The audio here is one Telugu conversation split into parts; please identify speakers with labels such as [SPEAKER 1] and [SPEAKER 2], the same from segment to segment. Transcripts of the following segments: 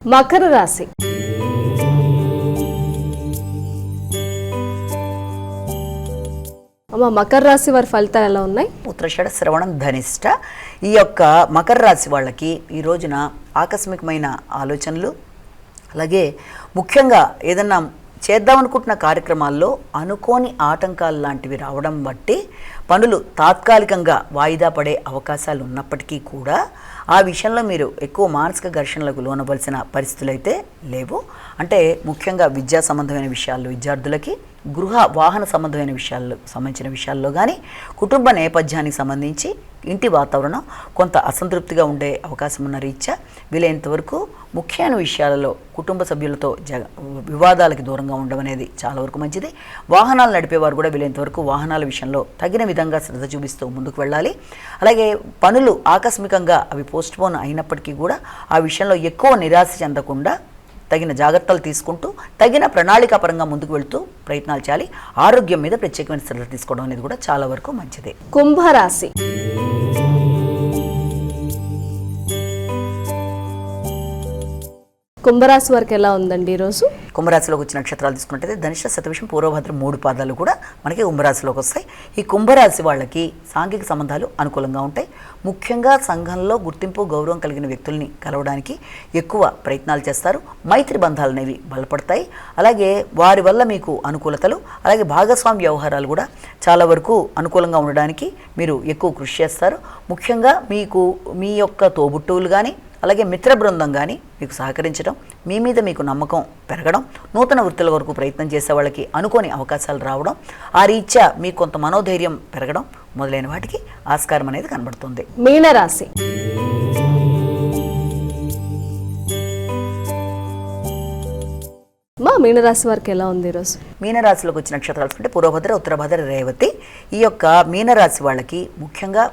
[SPEAKER 1] మకర రాశి. అమ్మ మకర రాశి వారి ఫలితాలు ఎలా ఉన్నాయి?
[SPEAKER 2] ఉత్తరషడ శ్రవణం ధనిష్ట. ఈ యొక్క మకర రాశి వాళ్ళకి ఈ రోజున ఆకస్మికమైన ఆలోచనలు అలాగే ముఖ్యంగా ఏదన్నా చేద్దామనుకుంటున్న కార్యక్రమాల్లో అనుకోని ఆటంకాలు లాంటివి రావడం బట్టి పనులు తాత్కాలికంగా వాయిదా పడే అవకాశాలు ఉన్నప్పటికీ కూడా ఆ విషయంలో మీరు ఎక్కువ మానసిక ఘర్షణలకు లోనవలసిన పరిస్థితులు అయితే లేవు. అంటే ముఖ్యంగా విద్యా సంబంధమైన విషయాల్లో విద్యార్థులకి గృహ వాహన సంబంధమైన విషయాల్లో సంబంధించిన విషయాల్లో కానీ కుటుంబ నేపథ్యానికి సంబంధించి ఇంటి వాతావరణం కొంత అసంతృప్తిగా ఉండే అవకాశం ఉన్న రీత్యా వీలైనంత వరకు ముఖ్యమైన విషయాలలో కుటుంబ సభ్యులతో జ వివాదాలకి దూరంగా ఉండడం అనేది చాలా వరకు మంచిది. వాహనాలు నడిపేవారు కూడా వీలైనంత వరకు వాహనాల విషయంలో తగిన విధంగా శ్రద్ధ చూపిస్తూ ముందుకు వెళ్ళాలి. అలాగే పనులు ఆకస్మికంగా అవి పోస్ట్పోన్ అయినప్పటికీ కూడా ఆ విషయంలో ఎక్కువ నిరాశ చెందకుండా తగిన జాగ్రత్తలు తీసుకుంటూ తగిన ప్రణాళికాపరంగా ముందుకు వెళ్తూ ప్రయత్నాలు చేయాలి. ఆరోగ్యం మీద ప్రత్యేకమైన శ్రద్ధ తీసుకోవడం అనేది కూడా చాలా వరకు మంచిది.
[SPEAKER 1] కుంభరాశి. కుంభరాశి వరకు ఎలా ఉందండి ఈరోజు?
[SPEAKER 2] కుంభరాశిలోకి వచ్చిన నక్షత్రాలు తీసుకున్నట్టయితే ధనిష్ట శతవిషం పూర్వభద్ర మూడు పాదాలు కూడా మనకి కుంభరాశిలోకి వస్తాయి. ఈ కుంభరాశి వాళ్ళకి సాంఘిక సంబంధాలు అనుకూలంగా ఉంటాయి. ముఖ్యంగా సంఘంలో గుర్తింపు గౌరవం కలిగిన వ్యక్తుల్ని కలవడానికి ఎక్కువ ప్రయత్నాలు చేస్తారు. మైత్రి బంధాలు అనేవి బలపడతాయి. అలాగే వారి వల్ల మీకు అనుకూలతలు అలాగే భాగస్వామి వ్యవహారాలు కూడా చాలా వరకు అనుకూలంగా ఉండడానికి మీరు ఎక్కువ కృషి చేస్తారు. ముఖ్యంగా మీకు మీ యొక్క తోబుట్టువులు కానీ అలాగే మిత్ర బృందం కానీ మీకు సహకరించడం మీ మీద మీకు నమ్మకం పెరగడం నూతన వృత్తుల వరకు ప్రయత్నం చేసే వాళ్ళకి అనుకోని అవకాశాలు రావడం ఆ రీత్యా మీకు కొంత మనోధైర్యం పెరగడం మొదలైన వాటికి ఆస్కారం అనేది కనబడుతుంది.
[SPEAKER 1] మీనరాశి. మా మీనరాశి వారికి ఎలా ఉంది ఈరోజు?
[SPEAKER 2] మీనరాశిలోకి వచ్చిన నక్షత్రాలు అంటే పూర్వభద్ర ఉత్తరభద్ర రేవతి ఈ యొక్క మీనరాశి వాళ్ళకి ముఖ్యంగా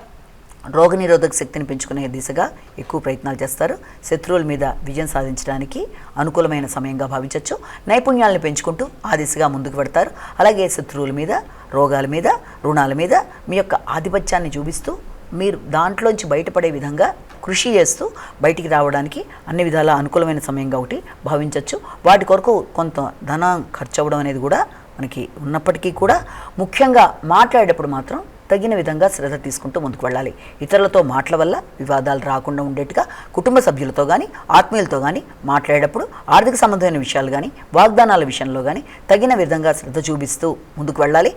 [SPEAKER 2] రోగనిరోధక శక్తిని పెంచుకునే దిశగా ఎక్కువ ప్రయత్నాలు చేస్తారు. శత్రువుల మీద విజయం సాధించడానికి అనుకూలమైన సమయంగా భావించవచ్చు నైపుణ్యాలను పెంచుకుంటూ ఆ దిశగా ముందుకు పెడతారు అలాగే శత్రువుల మీద రోగాల మీద రుణాల మీద మీ యొక్క ఆధిపత్యాన్ని చూపిస్తూ మీరు దాంట్లోంచి బయటపడే విధంగా కృషి చేస్తూ బయటికి రావడానికి అన్ని విధాల అనుకూలమైన సమయంగా ఒకటి భావించవచ్చు వాటి కొరకు కొంత ధనం ఖర్చు అవ్వడం అనేది కూడా మనకి ఉన్నప్పటికీ కూడా ముఖ్యంగా మాట్లాడేటప్పుడు మాత్రం తగిన విధంగా శ్రద్ధ తీసుకుంటూ ముందుకు వెళ్ళాలి. ఇతరులతో మాటల వల్ల వివాదాలు రాకుండా ఉండేట్టుగా కుటుంబ సభ్యులతో కానీ ఆత్మీయులతో కానీ మాట్లాడేటప్పుడు ఆర్థిక సంబంధమైన విషయాలు కానీ వాగ్దానాల విషయంలో కానీ తగిన విధంగా శ్రద్ధ చూపిస్తూ ముందుకు వెళ్ళాలి.